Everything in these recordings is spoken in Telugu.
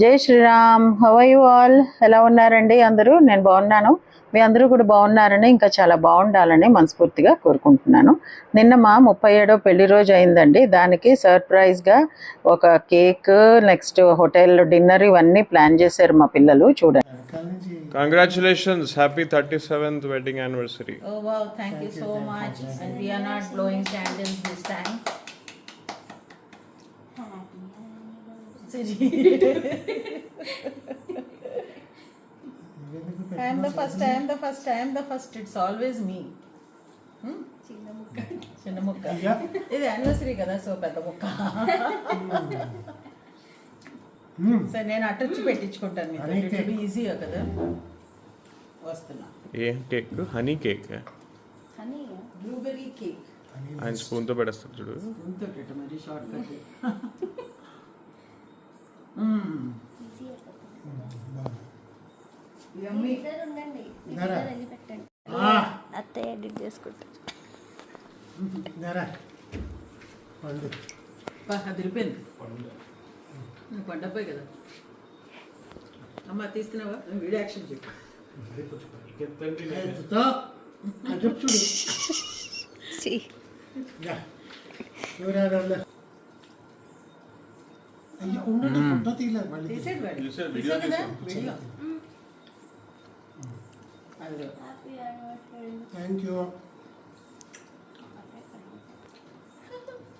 జై శ్రీరామ్. హవై ఆల్ ఎలా ఉన్నారండి? అందరూ? నేను బాగున్నాను. మీ అందరూ కూడా బాగున్నారని ఇంకా చాలా బాగుండాలని మనస్ఫూర్తిగా కోరుకుంటున్నాను. నిన్న మా ముప్పై ఏడో పెళ్ళి రోజు అయిందండి. దానికి సర్ప్రైజ్గా ఒక కేక్ నెక్స్ట్ హోటల్ డిన్నర్ ఇవన్నీ ప్లాన్ చేశారు మా పిల్లలు. చూడండి. Congratulations, happy 37th wedding anniversary. Oh time. I am the first, I am the first, I am the first. It's always me. Hmm? చిన్న ముక్క ఇది యానివర్సరీ కదా సో పెద్ద ముక్క సో నేను అటొచ్చి పెట్టించుకుంటాను మీకు ఈజీగా కదా వస్తున్నా a cake honey cake blueberry cake ఆయన స్పూన్తో పెడతాడు చూడు ఉంటుందట మరి షార్ట్ కట్ అత్తయ్య ఎడిట్ చేసుకుంటా. అది నువ్వు పండపోయి కదా. అమ్మ తీస్తున్నావా? నువ్వు వీడియో యాక్షన్ చెప్పు. తీసేది వాడు తీసావు కదా? వీడియో. అదిగో థ్యాంక్ యూ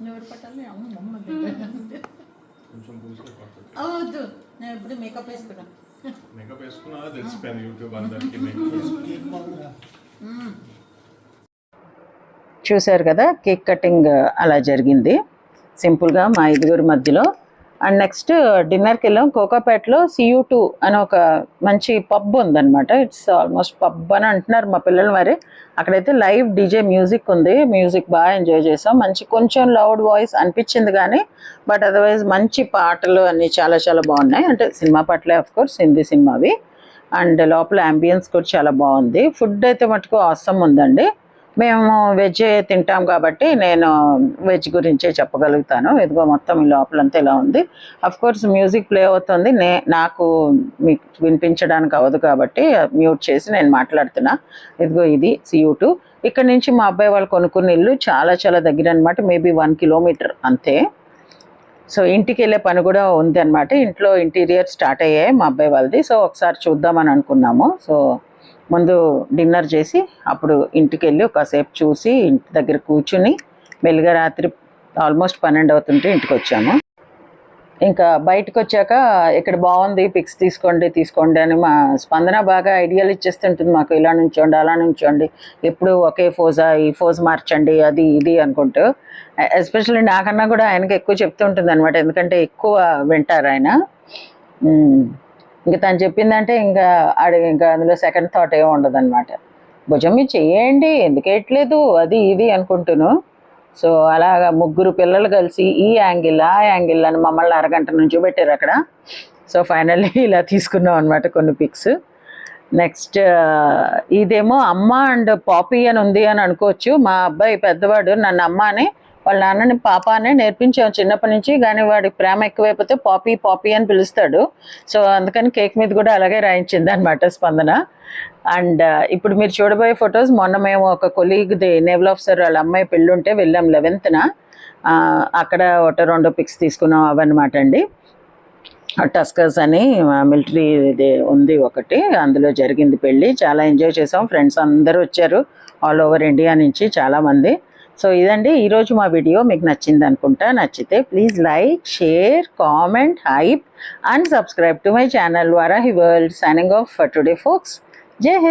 ఎవరు పట్టాలి అమ్మ అమ్మ దగ్గర. ఆ, వద్దు. నేను ఎప్పుడు మేకప్ వేసుకున్నా. మేకప్ వేసుకున్నా తెలిసిపోయింది యూట్యూబ్ అందరికి కేక్ బాగుందా చూశారు కదా కేక్ కటింగ్ అలా జరిగింది. సింపుల్గా మా ఐదుగురి మధ్యలో అండ్ నెక్స్ట్ డిన్నర్కి వెళ్ళాం. కోకాపేటలో సియూ టూ అని ఒక మంచి పబ్ ఉందన్నమాట. ఇట్స్ ఆల్మోస్ట్ పబ్ అని అంటున్నారు మా పిల్లలు మరి. అక్కడైతే లైవ్ డీజే మ్యూజిక్ ఉంది. మ్యూజిక్ బాగా ఎంజాయ్ చేసాం. మంచి కొంచెం లౌడ్ వాయిస్ అనిపించింది కానీ బట్ అదర్వైజ్ మంచి పాటలు అన్నీ చాలా చాలా బాగున్నాయి. అంటే సినిమా పాటలే ఆఫ్ కోర్స్ హిందీ సినిమావి. అండ్ లోపల అంబియన్స్ కూడా చాలా బాగుంది. ఫుడ్ అయితే మటుకు అవసరం ఉందండి. మేము వెజ్ తింటాం కాబట్టి నేను వెజ్ గురించే చెప్పగలుగుతాను. ఇదిగో మొత్తం ఈ లోపలంతా ఇలా ఉంది. అఫ్ కోర్స్ మ్యూజిక్ ప్లే అవుతుంది. నే నాకు మీకు వినిపించడానికి అవ్వదు కాబట్టి మ్యూట్ చేసి నేను మాట్లాడుతున్నా. ఇదిగో ఇది సియూ టూ ఇక్కడ నుంచి మా అబ్బాయి వాళ్ళు కొనుక్కున్న ఇల్లు చాలా చాలా దగ్గర అనమాట మేబీ వన్ కిలోమీటర్ అంతే. సో ఇంటికి వెళ్ళే పని కూడా ఉంది అనమాట ఇంట్లో ఇంటీరియర్ స్టార్ట్ అయ్యాయి మా అబ్బాయి వాళ్ళది. సో ఒకసారి చూద్దామని అనుకున్నాము. సో ముందు డిన్నర్ చేసి అప్పుడు ఇంటికి వెళ్ళి ఒకసేపు చూసి ఇంటి దగ్గర కూర్చుని మెల్లిగా రాత్రి ఆల్మోస్ట్ పన్నెండు అవుతుంటే ఇంటికి వచ్చాము ఇంకా బయటకు వచ్చాక ఇక్కడ బాగుంది పిక్స్ తీసుకోండి తీసుకోండి అని మా స్పందన బాగా ఐడియాలు ఇచ్చేస్తుంటుంది మాకు. ఇలా నుంచోండి అలా నుంచోండి ఎప్పుడు ఒకే ఫోజా ఈ ఫోజ్ మార్చండి అది ఇది అనుకుంటూ. ఎస్పెషల్లీ నాకన్నా కూడా ఆయనకి ఎక్కువ చెప్తూ ఉంటుంది అనమాట ఎందుకంటే ఎక్కువ వింటారు ఆయన. ఇంకా తను చెప్పిందంటే ఇంకా ఆడి ఇంకా అందులో సెకండ్ థాట్ ఏమి ఉండదు అనమాట భుజం మీద చెయ్యండి అది ఇది అనుకుంటును. సో అలాగా ముగ్గురు పిల్లలు కలిసి ఈ యాంగిల్ ఆ యాంగిల్ అని మమ్మల్ని అరగంట నుంచి పెట్టారు అక్కడ. సో ఫైనల్లీ ఇలా తీసుకున్నాం అనమాట కొన్ని పిక్స్ నెక్స్ట్ ఇదేమో అమ్మ అండ్ పాపీ అని ఉంది అని అనుకోవచ్చు. మా అబ్బాయి పెద్దవాడు నన్ను అమ్మ అని వాళ్ళ నాన్నని పాప అనే నేర్పించాం చిన్నప్పటి నుంచి కానీ వాడికి ప్రేమ ఎక్కువైపోతే పాపీ పాపీ అని పిలుస్తాడు. సో అందుకని కేక్ మీద కూడా అలాగే రాయించింది అనమాట స్పందన. అండ్ ఇప్పుడు మీరు చూడబోయే ఫొటోస్ మొన్న మేము ఒక కొలీగ్ది నేవల్ ఆఫీసర్ వాళ్ళ అమ్మాయి పెళ్ళుంటే వెళ్ళాం లెవెన్త్న. అక్కడ ఒకటి రెండు పిక్స్ తీసుకున్నాం అవన్నమాట అండి. టస్కర్స్ అని మిలిటరీ ఇది ఉంది ఒకటి అందులో జరిగింది పెళ్ళి. చాలా ఎంజాయ్ చేసాం. ఫ్రెండ్స్ అందరూ వచ్చారు. ఆల్ ఓవర్ ఇండియా నుంచి చాలామంది సో ఇదండి ఈరోజు మా వీడియో మీకు నచ్చింది అనుకుంటా. నచ్చితే please like share comment hype and subscribe to my channel Varahi world signing off for today folks Jai Hind.